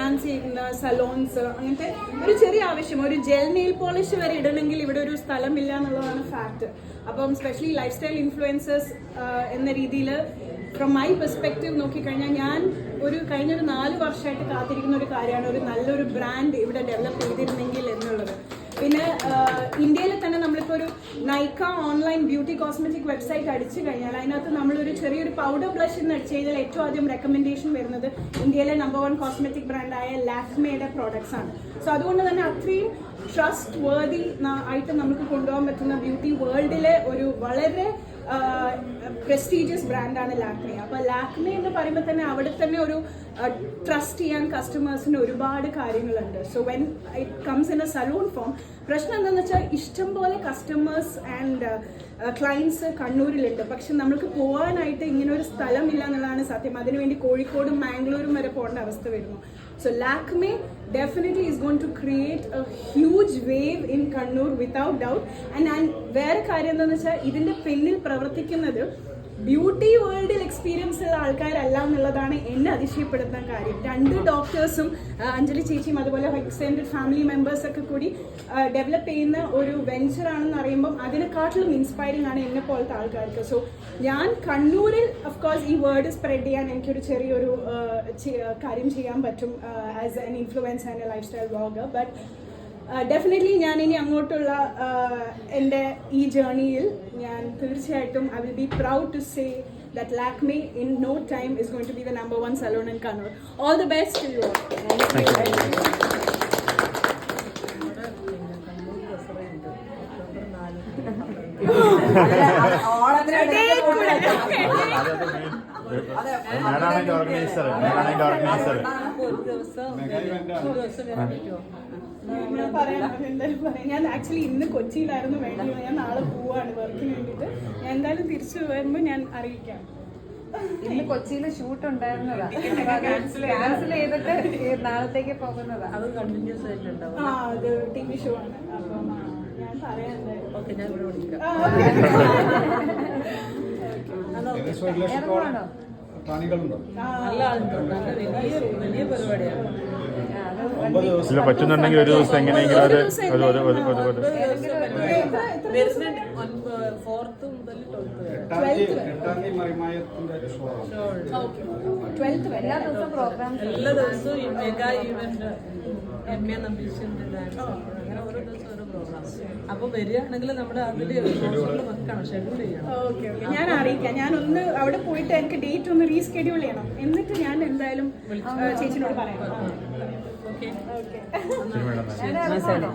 Enhance ചെയ്യുന്ന സലോൺസ് അങ്ങനത്തെ ഒരു ചെറിയ ആവശ്യം. ഒരു ജെൽ നെയിൽ പോളിഷ് വരെ ഇടണമെങ്കിൽ ഇവിടെ ഒരു സ്ഥലമില്ല എന്നുള്ളതാണ് ഫാക്ട് അപ്പം സ്പെഷ്യലി ലൈഫ് സ്റ്റൈൽ ഇൻഫ്ലുവൻസേഴ്സ് എന്ന രീതിയിൽ ഫ്രം മൈ പെർസ്പെക്റ്റീവ് നോക്കിക്കഴിഞ്ഞാൽ ഞാൻ ഒരു കഴിഞ്ഞൊരു നാല് വർഷമായിട്ട് കാത്തിരിക്കുന്ന ഒരു കാര്യമാണ്. ഒരു നല്ലൊരു ബ്രാൻഡ് ഇവിടെ ഡെവലപ്പ് ചെയ്തിരുന്നെങ്കിൽ ഒരു Nykaa online beauty cosmetic website അടിച്ചു കഴിഞ്ഞാൽ അതിനകത്ത് നമ്മളൊരു ചെറിയൊരു പൗഡർ ബ്ലഷ് എന്ന് അടിച്ചു കഴിഞ്ഞാൽ ഏറ്റവും ആദ്യം റെക്കമെൻഡേഷൻ വരുന്നത് ഇന്ത്യയിലെ നമ്പർ വൺ കോസ്മെറ്റിക് ബ്രാൻഡായ ലാക്മേയുടെ പ്രോഡക്ട്സ് ആണ്. സോ അതുകൊണ്ട് തന്നെ അത്രയും ട്രസ്റ്റ് വേർതി ആയിട്ട് നമുക്ക് കൊണ്ടുപോകാൻ പറ്റുന്ന ബ്യൂട്ടി വേൾഡിലെ ഒരു വളരെ പ്രസ്റ്റീജിയസ് ബ്രാൻഡാണ് ലാക്മെ അപ്പോൾ ലാക്മെ എന്ന് പറയുമ്പോൾ തന്നെ അവിടെ തന്നെ ഒരു ട്രസ്റ്റ് ചെയ്യാൻ കസ്റ്റമേഴ്സിന് ഒരുപാട് കാര്യങ്ങളുണ്ട്. So when it comes in a salon form പ്രശ്നം എന്താണെന്ന് വെച്ചാൽ ഇഷ്ടംപോലെ കസ്റ്റമേഴ്സ് ആൻഡ് ക്ലയൻസ് കണ്ണൂരിലുണ്ട്. പക്ഷെ നമ്മൾക്ക് പോകാനായിട്ട് ഇങ്ങനെ ഒരു സ്ഥലമില്ല എന്നുള്ളതാണ് സത്യം. അതിനുവേണ്ടി കോഴിക്കോടും മാംഗ്ലൂരും വരെ പോകേണ്ട അവസ്ഥ വരുന്നു. So Lakme definitely is going to create a huge wave in Kannur without doubt and ഞാൻ വേറെ കാര്യം എന്താണെന്ന് വെച്ചാൽ ഇതിന്റെ പിന്നിൽ പ്രവർത്തിക്കുന്നത് ബ്യൂട്ടി വേൾഡിൽ എക്സ്പീരിയൻസ് ഉള്ള ആൾക്കാരല്ല എന്നുള്ളതാണ് എന്നെ അതിശയപ്പെടുന്ന കാര്യം. രണ്ട് ഡോക്ടേഴ്സും അഞ്ജലി ചേച്ചിയും അതുപോലെ എക്സ്റ്റെൻഡ് ഫാമിലി മെമ്പേഴ്സ് ഒക്കെ കൂടി ഡെവലപ്പ് ചെയ്യുന്ന ഒരു വെഞ്ചർ ആണെന്ന് അറിയുമ്പം അതിനെക്കാട്ടിലും ഇൻസ്പയറിംഗ് ആണ് എന്നെ പോലത്തെ ആൾക്കാർക്ക്. സോ ഞാൻ കണ്ണൂരിൽ ഓഫ് കോഴ്സ് ഈ വേർഡ് സ്പ്രെഡ് ചെയ്യാൻ എനിക്കൊരു ചെറിയൊരു കാര്യം ചെയ്യാൻ പറ്റും as an influence and a lifestyle vlogger but definitely ഞാൻ ഇനി അങ്ങോട്ടുള്ള എന്റെ ഈ ജേണിയിൽ ഞാൻ തീർച്ചയായിട്ടും I will be proud to say that me in no time is going to be the number one salon in Kannur all the best to you ഞാനാണ് അതിന്റെ ഓർഗനൈസർ ഞാനാണ് അതിന്റെ ഓർഗനൈസർ ഞാൻ ഓർഗനൈസർ ഞാൻ ആക്ച്വലി ഇന്ന് കൊച്ചിയിലായിരുന്നു വേണ്ടി ഞാൻ നാളെ പോവാണ് വർക്കിന് വേണ്ടിയിട്ട് ഞാൻ എന്തായാലും തിരിച്ചു വരുമ്പോൾ ഞാൻ അറിയിക്കാം. ഇന്ന് കൊച്ചിയിൽ ഷൂട്ട് ഉണ്ടായിരുന്നതാ. ക്യാൻസൽ ചെയ്തിട്ട് ഈ നാളത്തേക്ക് പോകുന്നതാ. അത് കണ്ടിന്യൂസ് ആയിട്ടുണ്ടാവും. ആ അത് ടി വി ഷോ ആണ്. അപ്പം ഞാൻ ഓക്കെ ഇവിടെ വിളിക്കാം. പ്രാണികളുണ്ടോ നല്ല ആളുണ്ട് നല്ല വലിയ വലിയ ഇല്ല പറ്റുന്നുണ്ടെങ്കിൽ ഒരു ദിവസം എങ്ങനെയെങ്കിലും ഒരു ഒരു ഒരു ഒരു ഒരു ഒരു എല്ലാ ദിവസവും ഈ മെഗാ ഈവന്റ് എം എ നമ്പീഷന്റെ അങ്ങനെ ഓരോ ദിവസം ഓരോ പ്രോഗ്രാം അപ്പോൾ വരികയാണെങ്കിൽ നമ്മുടെ അതിൽ ഷോസുകൾ വെക്കണം ഷെഡ്യൂൾ ചെയ്യണം ഓക്കെ ഓക്കെ ഞാൻ അറിയിക്കാം ഞാൻ ഒന്ന് അവിടെ പോയിട്ട് എനിക്ക് ഡേറ്റ് ഒന്ന് റീസ്കെഡ്യൂൾ ചെയ്യണം എന്നിട്ട് ഞാൻ എന്തായാലും ചേച്ചിനോട് പറയാം ഓക്കെ ശരി മേഡം.